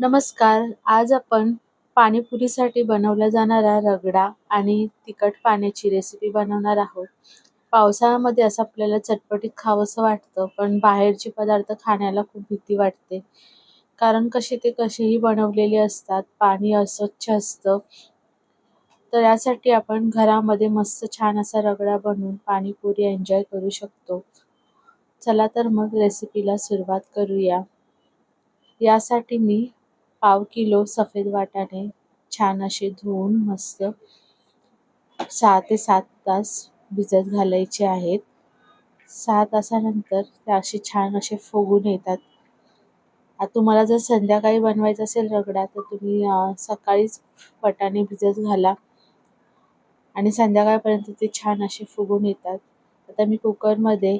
नमस्कार. आज आपण पाणीपुरीसाठी बनवला जाणारा रगडा आणि तिखट पाण्याची रेसिपी बनवणार आहोत. पावसाळ्यामध्ये असं आपल्याला चटपटीत खावंसं वाटतं पण बाहेरचे पदार्थ खाण्याला खूप भीती वाटते. कारण कसे ते कसेही बनवलेले असतात पाणी अस्वच्छ असतं. तर यासाठी आपण घरामध्ये मस्त छान असा रगडा बनवून पाणीपुरी एन्जॉय करू शकतो. चला तर मग रेसिपीला सुरुवात करूया. यासाठी मी पाव किलो सफेद वाटाणे छान असे धुवून मस्त सहा ते सात तास भिजत घालायचे आहेत. सहा तासानंतर ते असे छान असे फुगून येतात. तुम्हाला जर संध्याकाळी बनवायचं असेल रगडा तर तुम्ही सकाळीच वाटाणे भिजत घाला. आणि संध्याकाळपर्यंत ते छान असे फुगून येतात. आता मी कुकरमध्ये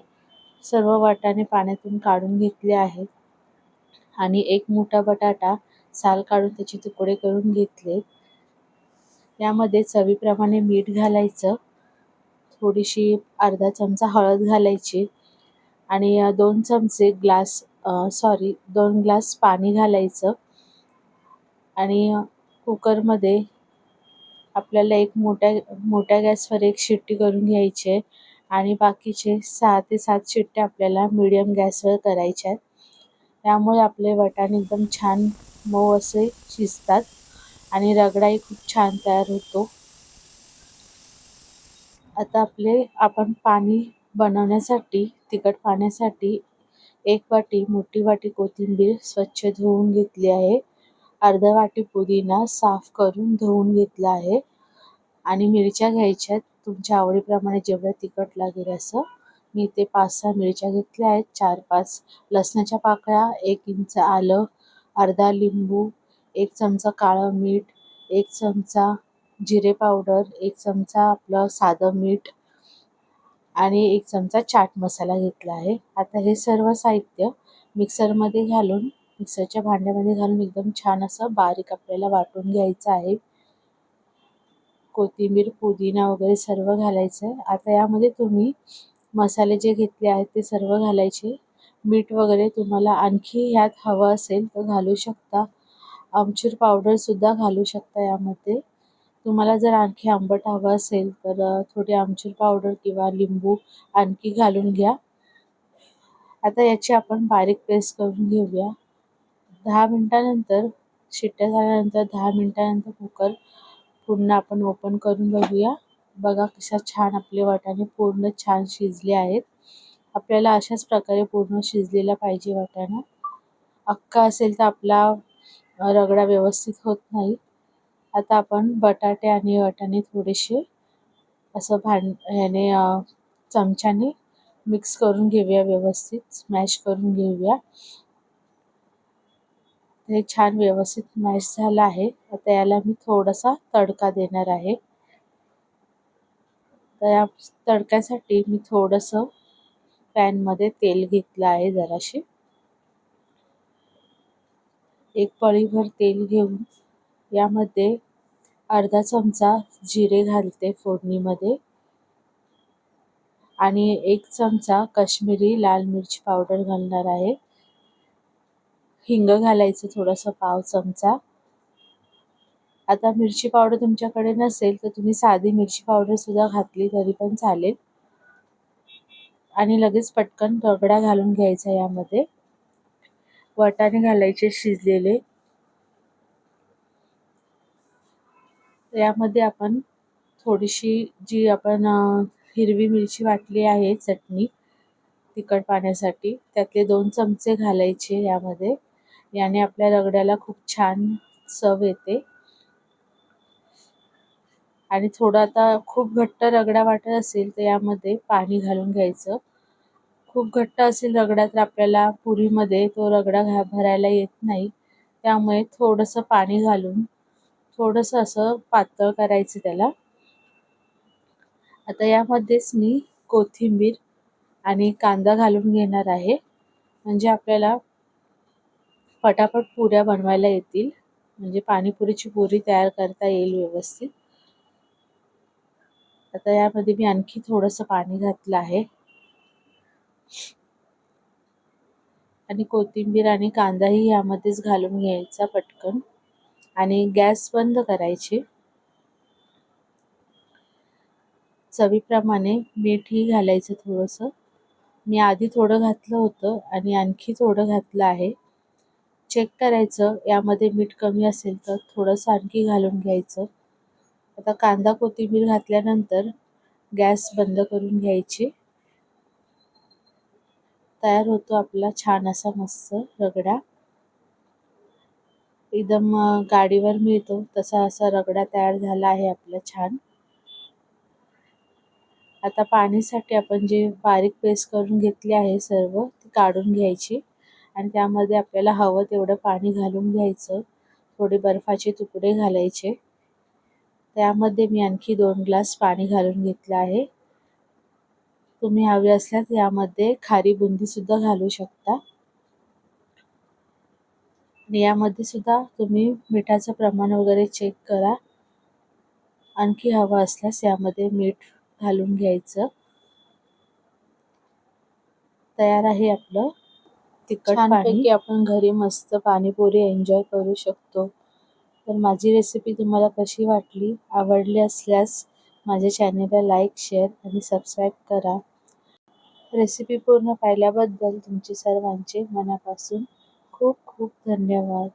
सर्व वाटाणे पाण्यातून काढून घेतले आहेत. आणि एक मोठा बटाटा साल काढून त्याचे तुकडे करून घेतले. यामध्ये चवीप्रमाणे मीठ घालायचं. थोडीशी अर्धा चमचा हळद घालायची आणि दोन चमचे ग्लास सॉरी दोन ग्लास पाणी घालायचं. आणि कुकरमध्ये आपल्याला एक मोठ्या मोठ्या गॅसवर एक शिट्टी करून घ्यायची आहे आणि बाकीचे सहा ते सात शिट्ट्या आपल्याला मिडियम गॅसवर करायच्या आहेत. त्यामुळे आपले वाटाणे एकदम छान मऊ असे शिजतात. आणि रगडाही खूप छान तयार होतो. आता आपले आपण पाणी बनवण्यासाठी तिखट पाण्यासाठी एक वाटी मोठी वाटी कोथिंबीर स्वच्छ धुवून घेतली आहे. अर्धा वाटी पुदिना साफ करून धुवून घेतला आहे. आणि मिरच्या घ्यायच्या तुमच्या आवडीप्रमाणे जेवढं तिखट लागेल असं. मी ते पाच सहा मिरच्या घेतल्या आहेत. चार पाच लसणाच्या पाकळ्या एक इंच आलं अर्धा लिंबू एक चमचा काळं मीठ एक चमचा जिरे पावडर एक चमचा आपलं साधं मीठ आणि एक चमचा चाट मसाला घेतला आहे. आता हे सर्व साहित्य मिक्सरमध्ये घालून मिक्सरच्या भांड्यामध्ये घालून एकदम छान असं बारीक आपल्याला वाटून घ्यायचं आहे. कोथिंबीर पुदिना वगैरे सर्व घालायचं आहे. आता यामध्ये तुम्ही मसाले जे घेतले आहेत ते सर्व घालायचे. मीठ वगैरे तुम्हाला आणखी ह्यात हवं असेल तर घालू शकता. आमचूर पावडरसुद्धा घालू शकता यामध्ये. तुम्हाला जर आणखी आंबट हवं असेल तर थोडी आमचूर पावडर किंवा लिंबू आणखी घालून घ्या. आता याची आपण बारीक पेस्ट करून घेऊया. दहा मिनटानंतर शिट्ट्या झाल्यानंतर दहा मिनटानंतर कुकर पूर्ण आपण ओपन करून बघूया. बघा कशा छान आपले वाटाणे पूर्ण छान शिजले आहेत. आपल्याला अशाच प्रकारे पूर्ण शिजलेला पाहिजे वाटाणा. अख्खा असेल तर आपला रगडा व्यवस्थित होत नाही. आता आपण बटाटे आणि वाटाणे थोडेसे असं भांड ह्याने चमच्याने मिक्स करून घेऊया व्यवस्थित स्मॅश करून घेऊया. हे छान व्यवस्थित मॅश झालं आहे. आता याला मी थोडासा तडका देणार आहे. तर या तडक्यासाठी मी थोडंसं पॅनमध्ये तेल घेतलं आहे जराशी. एक पळीभर तेल घेऊन यामध्ये अर्धा चमचा जिरे घालते फोडणीमध्ये आणि एक चमचा कश्मीरी लाल मिरची पावडर घालणार आहे. हिंग घालायचं थोडंसं पाव चमचा. आता मिरची पावडर तुमच्याकडे नसेल तर तुम्ही साधी मिरची पावडर सुद्धा घातली तरी पण चालेल. आणि लगेच पटकन रगडा घालून घ्यायचा यामध्ये. वाटाणे घालायचे शिजलेले. यामध्ये आपण थोडीशी जी आपण हिरवी मिरची वाटली आहे चटणी तिखट पाण्यासाठी त्यातले दोन चमचे घालायचे यामध्ये. याने आपल्या रगड्याला खूप छान चव येते. आणि थोडं आता खूप घट्ट रगडा वाटत असेल तर यामध्ये पाणी घालून घ्यायचं. खूप घट्ट असेल रगडा तर आपल्याला पुरीमध्ये तो रगडा घा भरायला येत नाही. त्यामुळे थोडंसं पाणी घालून थोडंसं असं पातळ करायचं त्याला. आता यामध्येच मी कोथिंबीर आणि कांदा घालून घेणार आहे. म्हणजे आपल्याला पटापट पुऱ्या बनवायला येतील. म्हणजे पाणीपुरीची पुरी तयार करता येईल व्यवस्थित. आता यामध्ये मी आणखी थोडंसं पाणी घातलं आहे. आणि कोथिंबीर आणि कांदाही यामध्येच घालून घ्यायचा पटकन. आणि गॅस बंद करायची. चवीप्रमाणे मीठही घालायचं थोडंसं. मी आधी थोडं घातलं होतं आणि आणखी थोडं घातलं आहे. चेक करायचं यामध्ये मीठ कमी असेल तर थोडंसं आणखी घालून घ्यायचं. आता कांदा कोथिंबीर घातल्यानंतर गॅस बंद करून घ्यायची. तयार होतो आपला छान असा मस्त रगडा. एकदम गाडीवर मिळतो तसा असा रगडा तयार झाला आहे आपला छान. आता पाणीसाठी आपण जे बारीक पेस्ट करून घेतली आहे सर्व ती काढून घ्यायची आणि त्यामध्ये आपल्याला हवं तेवढं पाणी घालून घ्यायचं. थोडे बर्फाचे तुकडे घालायचे. त्यामध्ये मी आणखी दोन ग्लास पाणी घालून घेतलं आहे. तुम्ही हवे असल्यास यामध्ये खारी बुंदी सुद्धा घालू शकता. आणि यामध्ये सुद्धा तुम्ही मिठाचं प्रमाण वगैरे चेक करा. आणखी हवं असल्यास यामध्ये मीठ घालून घ्यायचं. तयार आहे आपलं तिखट पाणी. आपण घरी मस्त पाणीपुरी एन्जॉय करू शकतो. तर माझी रेसिपी तुम्हाला कशी वाटली आवडली असल्यास माझ्या चॅनेलला लाईक शेअर आणि सबस्क्राईब करा. रेसिपी पूर्ण पाहिल्याबद्दल तुमचे सर्वांचे मनापासून खूप खूप धन्यवाद.